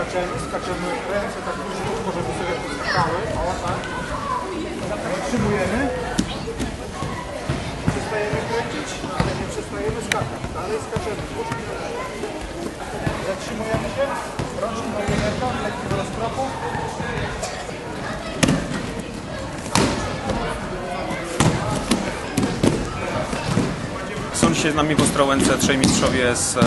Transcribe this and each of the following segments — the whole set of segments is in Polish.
skaczemy, skaczemy ręce tak króciutko, żeby sobie poskakały. O, tak. Zatrzymujemy. Przestajemy kręcić, ale nie przestajemy skakać. Dalej skaczemy. Zatrzymujemy się. Rączki marioneta, lekkiego roztropu. Są dzisiaj z nami w Ostrołęce trzej mistrzowie z e,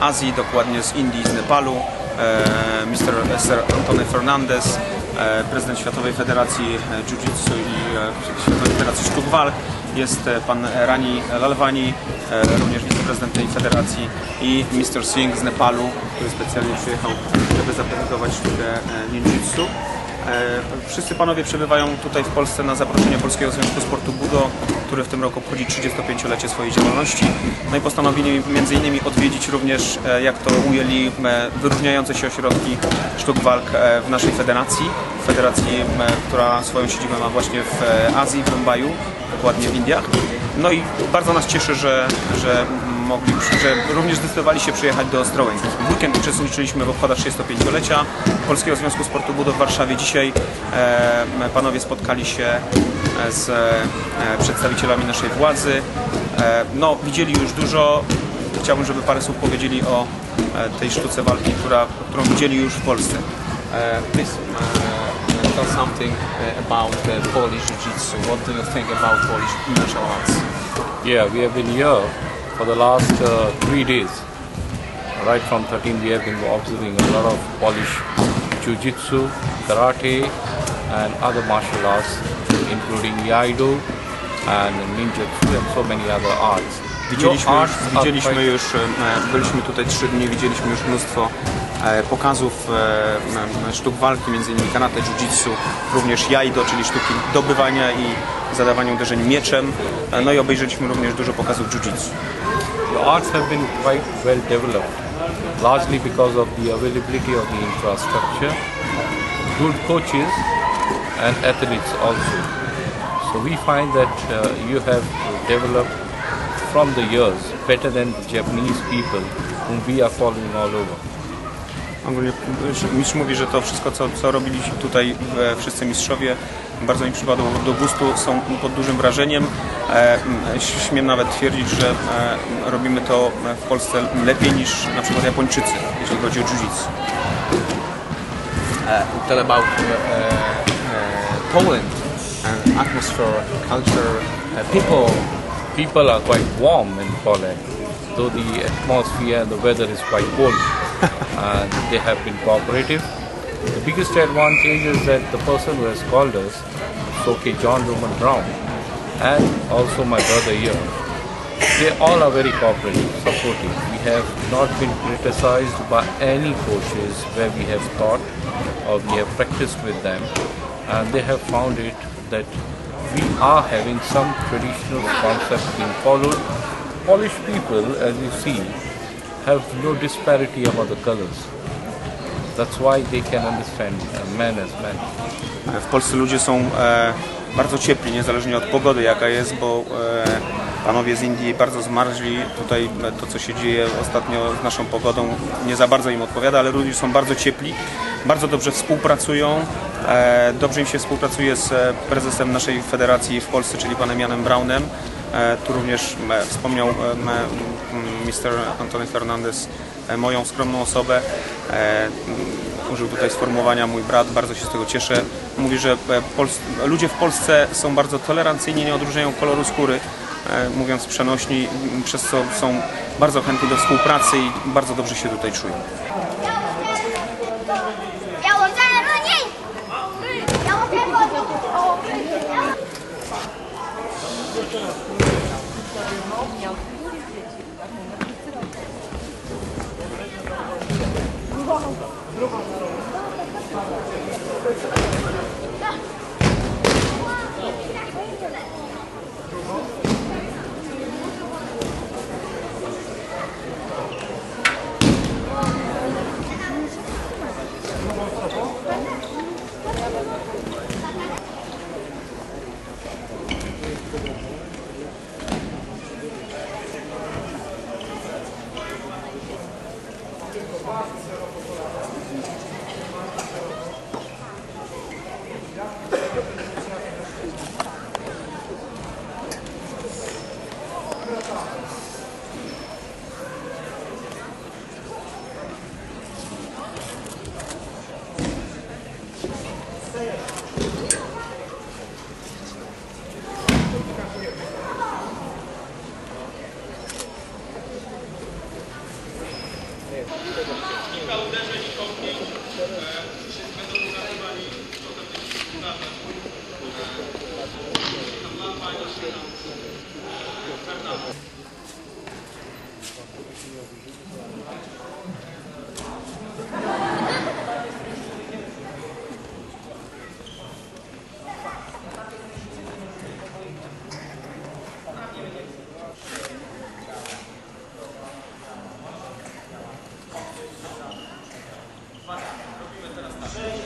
Azji, dokładnie z Indii, z Nepalu. E, Mr. Sir Antony Fernandez, e, prezydent Światowej Federacji e, Jiu-Jitsu i e, Światowej Federacji Sztuk Walk. Jest e, pan Rani Lalwani, e, również wiceprezydent tej federacji i Mr. Singh z Nepalu, który specjalnie przyjechał, żeby zaprezentować sztukę e, ninjutsu. E, Wszyscy panowie przebywają tutaj w Polsce na zaproszenie Polskiego Związku Sportu Budo, który w tym roku obchodzi 35-lecie swojej działalności. No i postanowili między innymi odwiedzić również, e, jak to ujęli, e, wyróżniające się ośrodki sztuk walk w naszej federacji. Federacji, która swoją siedzibę ma właśnie w Azji, w Mumbaiu, dokładnie w Indiach. No i bardzo nas cieszy, że, że mogli, że również zdecydowali się przyjechać do Ostrołęki. W weekend uczestniczyliśmy w obchodach 35-lecia Polskiego Związku Sportu Budo w Warszawie. Dzisiaj e, panowie spotkali się e, z e, przedstawicielami naszej władzy. E, no, widzieli już dużo. Chciałbym, żeby parę słów powiedzieli o e, tej sztuce walki, która, którą widzieli już w Polsce. Please uh, tell something about Polish Jiu-Jitsu. What do you think about Polish martial arts? Yeah, we have been here for the last uh, three days. Right from 13, we have been observing a lot of Polish jiu-jitsu, karate, and other martial arts, including Iaido and ninjutsu and so many other arts. Widzieliśmy Your arts widzieliśmy już, byliśmy tutaj trzy dni, widzieliśmy już mnóstwo pokazów e, sztuk walki, innymi karate, jiu-jitsu, również jaido, czyli sztuki dobywania i zadawania uderzeń mieczem. E, No i obejrzeliśmy również dużo pokazów jiu-jitsu. The arts have been quite well developed, largely because of the availability of the infrastructure, good coaches, and athletes also. So we find that uh, you have developed from the years better than Japanese people whom we are following all over. Ogólnie mistrz mówi, że to wszystko, co, co robili tutaj wszyscy mistrzowie, bardzo im przypadło do gustu, są pod dużym wrażeniem. E, Śmiem nawet twierdzić, że e, robimy to w Polsce lepiej niż na przykład Japończycy, jeśli chodzi o jiu-jitsu. Uh, tell about uh, uh, Poland and atmosphere, culture, people. People are quite warm in Poland, though the atmosphere the weather is quite cold. And they have been cooperative. The biggest advantage is that the person who has called us, Soke John Roman Brown, and also my brother here, they all are very cooperative, supportive. We have not been criticized by any coaches where we have taught or we have practiced with them, and they have found it that we are having some traditional concepts being followed. Polish people, as you see, have no disparity among the colors. That's why they can understand men as men. W Polsce ludzie są e, bardzo ciepli, niezależnie od pogody jaka jest, bo e, panowie z Indii bardzo zmarzli. Tutaj to, co się dzieje ostatnio z naszą pogodą, nie za bardzo im odpowiada, ale ludzie są bardzo ciepli, bardzo dobrze współpracują. E, dobrze im się współpracuje z e, prezesem naszej federacji w Polsce, czyli panem Janem Braunem. E, tu również e, wspomniał m, m, Mr. Antony Fernandez e, moją skromną osobę. E, użył tutaj sformułowania mój brat, bardzo się z tego cieszę. Mówi, że e, ludzie w Polsce są bardzo tolerancyjni, nie odróżniają koloru skóry, mówiąc przenośni, przez co są bardzo chętni do współpracy i bardzo dobrze się tutaj czują. 要我黒川さんだ。Robimy teraz tak.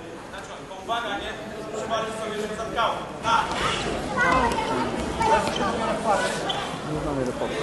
Uwaga, nie? Przywalić sobie, żeby zatkało. Tak! Nie mamy reportu.